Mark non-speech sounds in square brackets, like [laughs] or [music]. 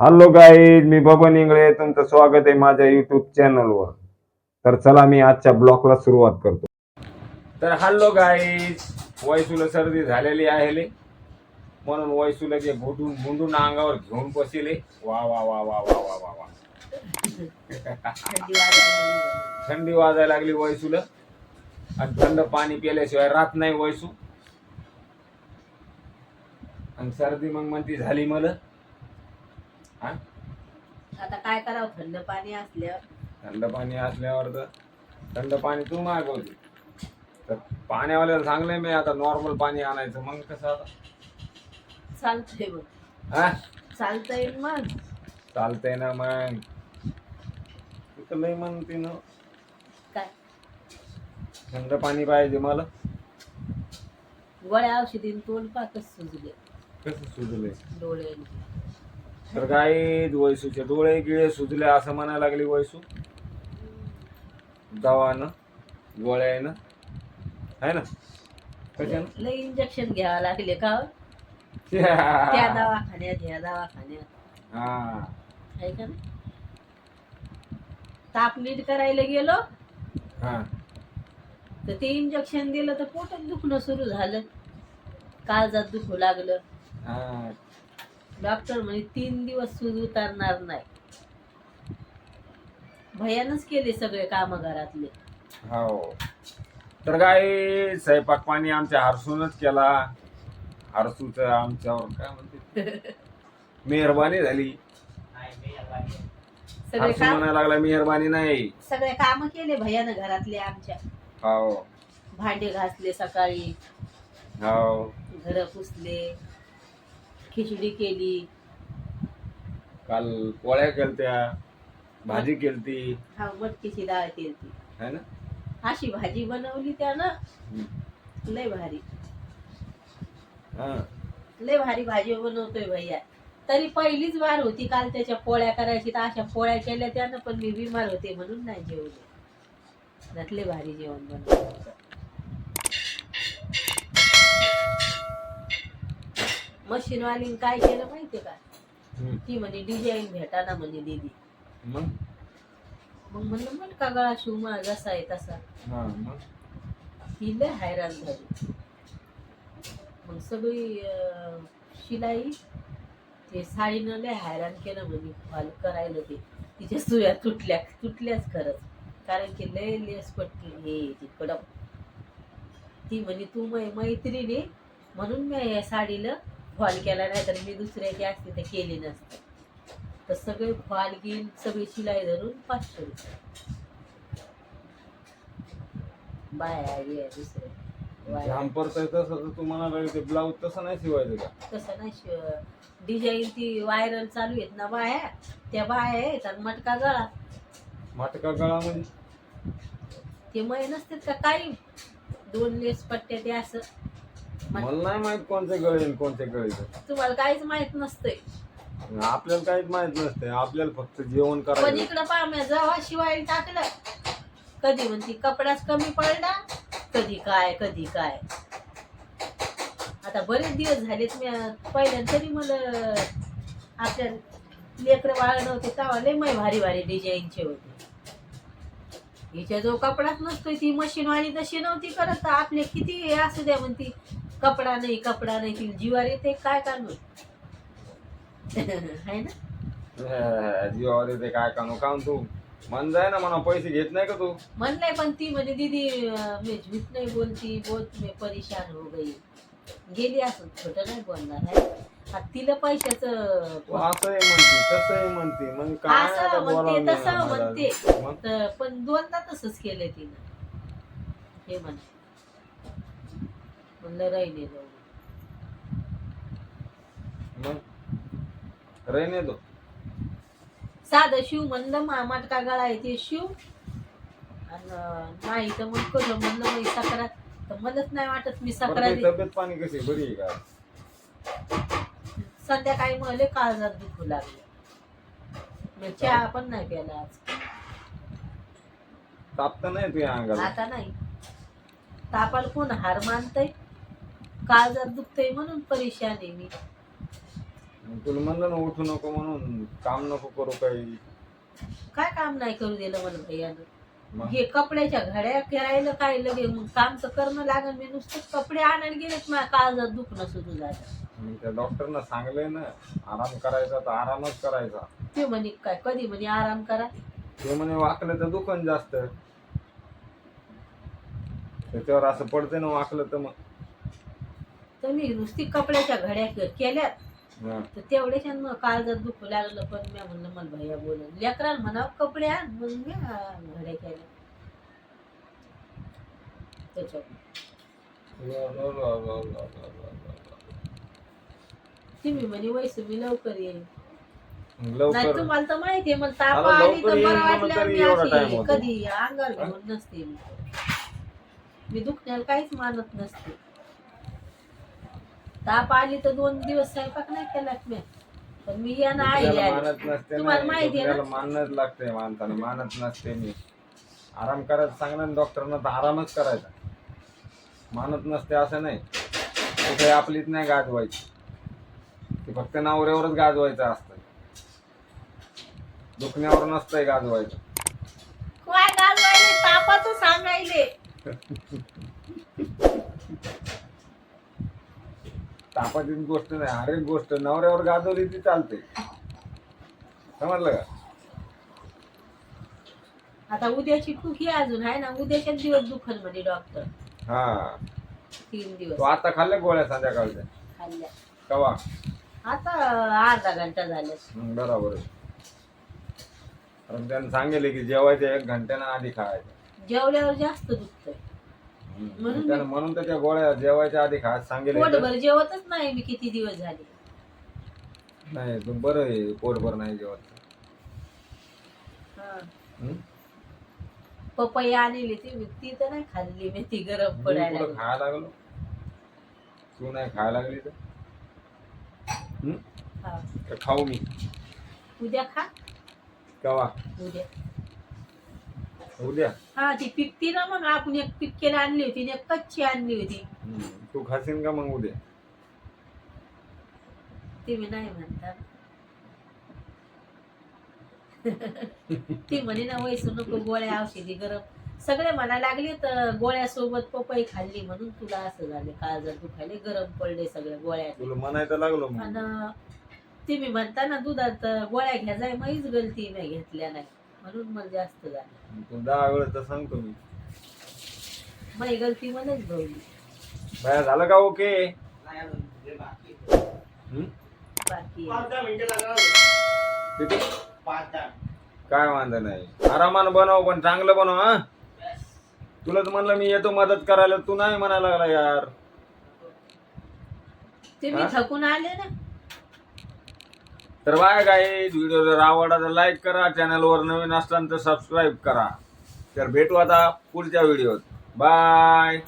Hello guys मी बबन इंगळे तुमचं स्वागत आहे माझ्या युट्यूब चॅनलवर तर चला मी आजच्या ब्लॉगला सुरुवात करतो. तर हॅलो गाईज वैसुला सर्दी झालेली आहे ले. म्हणून वैसुला जे बुडून बुंडून अंगावर घेऊन बसले. वा वा वा वा वा वा वा वा. थंडी वाजायला लागली वैसुला. आणि थंड पाणी पिल्याशिवाय राहत नाही वैसू. आणि सर्दी मग म्हणती झाली मला. हा? आता काय करावं? थंड पाणी असल्यावर. थंड पाणी असल्यावर तर थंड पाणी तू मागवली. तर पाण्यावाल्याला सांगले मी आता नॉर्मल पाणी आणायचं. मग कसं आता? चालतंय मग. हा? चालतंय मग. चालतंय ना मग. तिथं लय म्हणते ना. काय? थंड पाणी पाहिजे मला. गोळ्या औषधीन तोंड पाकच सुजले कसं सुजले डोळे तर काय वैसूचे डोळे गिळे सुजले असं म्हणायला लागली वैसू. दवानं गोळ्यानं आहे ना? कशानं? लय इंजेक्शन घ्यावं लागले का हो? त्या हा दवाखान्यात ह्या दवाखान्यात. आहे का नाही? ताप नीट करायला गेलो. हा. तर ते इंजेक्शन दिलं तर पोटात दुखणं सुरू झालं. काळजात दुखू लागलं. हा. डॉक्टर म्हणे तीन दिवस सूज उतारणार नाही. भयानच केले सगळे काम घरातले हो तर काय स्वयंपाक पाणी आमच्या हरसूनच केला. हरसूच आमच्यावर काय म्हणते [laughs] मेहरबानी झाली. सगळे हरसू काम म्हणायला लागला मेहरबानी नाही. सगळे काम केले भयानं घरातले आमच्या. हो भांडे घासले सकाळी. हो घर पुसले. खिचडी केली. काल पोळ्या केलत्या भाजी केलती. हा मटकीची डाळ केली है ना? अशी भाजी बनवली त्यानं. लय भारी. हा. लय भारी भाजी बनवतोय भैया. तरी पहिलीच वार होती काल त्याच्या पोळ्या करायची. तर अशा पोळ्या केल्या त्यानं पण मी बिमार होते म्हणून नाही जेवले. त्यातले भारी जेवण बनवलं. मशीनवालीन काय केलं माहितीये का? हम्म. ती म्हणे डिझाईन भेटाना म्हणे दिदी. मग? मग म्हणलं मटका गळा शिव मला जसा आहे तसा. हा मग? ही लय हैराण झाली. मग सगळी अं, शिलाई ते साडीनं लय हैराण केलं म्हणे फॉल करायला ते तिच्या सुया तुटल्या तुटल्याच खरंच. कारण की लय लेस पट्टी हे ती कडक. ती म्हणे तू मै मैत्रीण म्हणून मी या साडीला फॉल केला नाही तर मी दुसऱ्याची असते तर केली नसते. तर सगळे फॉल घेऊन सगळी शिलाई धरून पाचशे रुपये. बाय आहे दुसरे वाया. तर तसं तर तू म्हणाला ते ब्लाऊज तसं नाही शिवायचं का? तसं नाही डिझाईन ती व्हायरल चालू आहेत ना बाया? त्या बाया आहेत आणि मटका गळा. माटका गळा म्हणजे? ते मै नसतात का काही दोन लेस पट्ट्या ते असं. मला नाही माहीत कोणते गळे आणि कोणते गळे ते. तुम्हाला काहीच माहीत नसतंय. आपल्याला काहीच माहीत नसते आपल्याला फक्त जेवण पण करायचं इकडं पाम्या जेव्हा शिवायला टाकलं. कधी म्हणती कपडाच कमी पडला कधी काय कधी काय. आता बरेच दिवस झालेत मी पहिल्यांदा तरी मला आपल्या लेकरं बाळ नव्हते तेव्हा लय मै भारी भारी डिझाईनचे होते. हिच्या जो कपडाच नसतोय ती मशीनवाली तशी नव्हती करत. आपले किती हे असू द्या म्हणती कपडा नाही कपडा नाही ती जीवार येते काय काढून आहे ना? अं, जीवावर येते काय कानू [laughs] काम तू? मन जाय ना म्हणा पैसे घेत नाही का तू? म्हणलंय पण ती म्हणे दीदी अं, मैं झूठ नहीं बोलती बहुत मैं परेशान हो गई. गेली असं छोटं नाही बोलणार आहे आता तिला पैशाचं तू असंही म्हणते तसंही म्हणते मग काय असं आता म्हणते, बोलावं तसं मी आम्हाला? म्हणते. मग? तर पण दोनदा तसंच केलंय तिनं. हे म्हण. राहिले मग? साधं शिव म्हणलं मा मटका गळा आहे ते शिव. आणि नाही तर मग कसं म्हणलं मग सक्रात तर मलाच नाही वाटत मी बरं, सक्रात तब्येत पाणी कशी आहे? बरी आहे का? संध्याकाळी मला काळजात दुखू लागले. मी चहा पण नाही प्याला आज. ताप तर नाही तुझ्या अंगाला? आता नाही. तापाला कोण हार मानतय? काळजात दुखतय म्हणून परेशान आहे मी. मग तुला म्हणलं ना उठू नको म्हणून काम नको करू काही. काय काम नाही करू दिलं मला भैयानं. मग? हे कपड्याच्या घड्या करायला काय लगे मग काम तर करणं लागेल मी नुसते कपडे आणायला गेले की माझ्या काळजात दुखणं सुरू झालं. मग त्या डॉक्टरनं सांगलंय ना आराम करायचा तर आरामच करायचा. ते म्हणे काय कधी म्हणे आराम करा? ते म्हणे वाकलं तर दुखन जास्त. त्याच्यावर असं पडते ना वाकलं तर मग. तर मी नुसती कपड्याच्या घड्या के- केल्यात. हा. तर तेवढ्याच्या मग काळजात दुखू लागलं पण मी म्हणलं मला भैया बोल लेकराला म्हणावं कपडे आण. म्हणून मी आ, घड्या केल्या. त्याच्यात तुम्ही म्हणे वैस मी लवकर येईल नाही लवकर. तुम्हाला तर माहिती आहे मला ताप आता आली लवकर तर येईल बरं म्हणून वाटलं तरी मी एवढा time अशी होतो. कधी अंगावर घेऊन नसते मी. मी दुखण्याला काहीच मानत नसते. ताप आली तर दोन दिवस स्वयंपाक नाही केला मी. पण मी या ना आई दुसऱ्याला आली. मानत नसते तुम्हाला ना माहिती आहे ना? मानणंच लागते माणसाला मानत नसते मी. आराम करायचं सांगणार डॉक्टरना तर आरामच करायचा. मानत नसते असं नाही. कुठे आपलीच नाही गाजवायची. ते फक्त नवऱ्यावरच गाजवायचं असतं. दुखण्यावर नसतंय गाजवायचं. काय गाजवायले? तापाचं सांगायले. [laughs] तापाची गोष्ट नाही हर एक गोष्ट. नवऱ्यावर गाजवली ती चालते. समजलं का? आता उद्याची टूक अजून आहे ना उद्याच्याच दिवस दुखल म्हणे डॉक्टर हा. तीन तो दिवस आता खाल्ल्या गोळ्या संध्याकाळच्या? खाल्ल्या. कवा? आता अर्धा घंटा झाल्या हं, बरोबर. आहे. कारण त्यानं सांगितले की जेवायच्या एक घंट्यानं आधी खायचं. जेवल्यावर जास्त दुखतंय. म्हणून त्यानं म्हणून त्याच्या गोळ्या जेवायच्या आधी खायचं सांगितले पोटभर जेवतच नाही मी किती दिवस झाले नाही तू बरं आहे पोटभर नाही जेवत हा. हं? पपई आणली ती ती तर नाही खाल्ली मी ती गरम मी पडायला लागली. खायला लागलो तू नाही खायला लागली तर हं? हा. तर खाऊ मी उद्या खा कवा उद्या उद्या. हा ती पिकती ना मग आपण एक पिक्केला आणली होती आणि एक कच्ची आणली होती. तू खाशील का मग उद्या? ती मी नाही म्हणता ती म्हणे ना वैसू नको गोळ्या औषधी गरम. सगळे म्हणा लागले तर गोळ्यासोबत पपई खाल्ली म्हणून तुला असं झाले काळजात दुखायले गरम पडले सगळ्या गोळ्या. तुला म्हणायचं लागलो मग. आणि तुम्ही म्हणता ना दुधात गोळ्या घ्या जाय मीच गलती मी घेतल्या नाही. म्हणून मला जास्त झालं. तू दहा वेळा तर सांगतो मी. माझी गलती मलाच भरली बाया झालं का ओके? हं? बाकी किती? काय वांधा नाही. आरामानं बनव पण चांगलं बनव हा? तुलाच म्हणलं मी येतो मदत करायला. तू नाही म्हणायला लागला यार. तुम्ही हा? थकून आले ना. तर बाय गाईज व्हिडिओ जर आवडला तर लाईक करा चॅनलवर नवीन असताना तर सबस्क्राईब करा. तर भेटू आता पुढच्या व्हिडिओत बाय